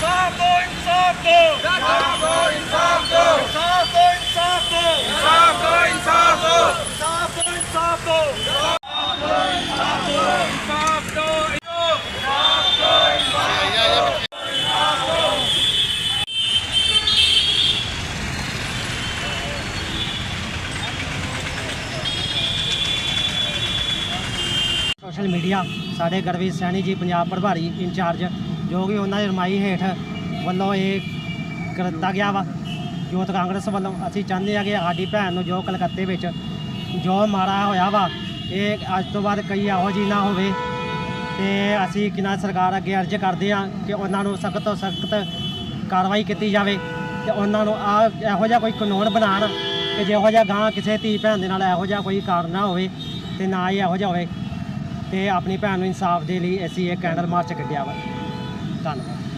Vamos, vamos! Social media ਸਾਡੇ ਗੜਵੀ ਸੈਣੀ ਜੀ, Punjab ਪ੍ਰਭਾਰੀ incharge, ਜੋ ਕਿ ਉਹਨਾਂ ਦੀ ਰਮਾਈ ਹੇਠ ਵੱਲੋਂ ਇਹ ਕੀਤਾ ਗਿਆ ਵਾ। ਯੂਥ ਕਾਂਗਰਸ ਵੱਲੋਂ ਅਸੀਂ ਚਾਹੁੰਦੇ ਹਾਂ ਕਿ ਸਾਡੀ ਭੈਣ ਨੂੰ ਜੋ ਕਲਕੱਤੇ ਵਿੱਚ ਜੋ ਮਾਰਾ ਹੋਇਆ ਵਾ, ਇਹ ਅੱਜ ਤੋਂ ਬਾਅਦ ਕਈ ਇਹੋ ਜਿਹੀ ਨਾ ਹੋਵੇ। ਤੇ ਅਸੀਂ ਕਿਨਾਂ ਸਰਕਾਰ ਅੱਗੇ ਅਰਜ਼ ਕਰਦੇ ਹਾਂ ਕਿ ਉਹਨਾਂ ਨੂੰ ਸਖਤ ਤੋਂ ਸਖਤ ਕਾਰਵਾਈ ਕੀਤੀ ਜਾਵੇ ਤੇ ਉਹਨਾਂ ਨੂੰ ਆ ਇਹੋ ਜਿਹਾ ਕੋਈ ਕਾਨੂੰਨ ਬਣਾਉਣ ਕਿ ਜਿਹੋ ਜਿਹਾ ਗਾਂ ਕਿਸੇ ਧੀ ਭੈਣ ਦੇ ਨਾਲ ਇਹੋ ਜਿਹਾ ਕੋਈ ਕਾਰਨ ਨਾ ਹੋਵੇ ਤੇ ਨਾ ਹੀ ਇਹੋ ਜਿਹਾ ਹੋਵੇ। ਤੇ ਆਪਣੀ ਭੈਣ ਨੂੰ ਇਨਸਾਫ ਦੇ ਲਈ ਅਸੀਂ ਇਹ ਕੈਂਡਲ ਮਾਰਚ ਕੱਢਿਆ ਵਾ। ਧੰਨਵਾਦ।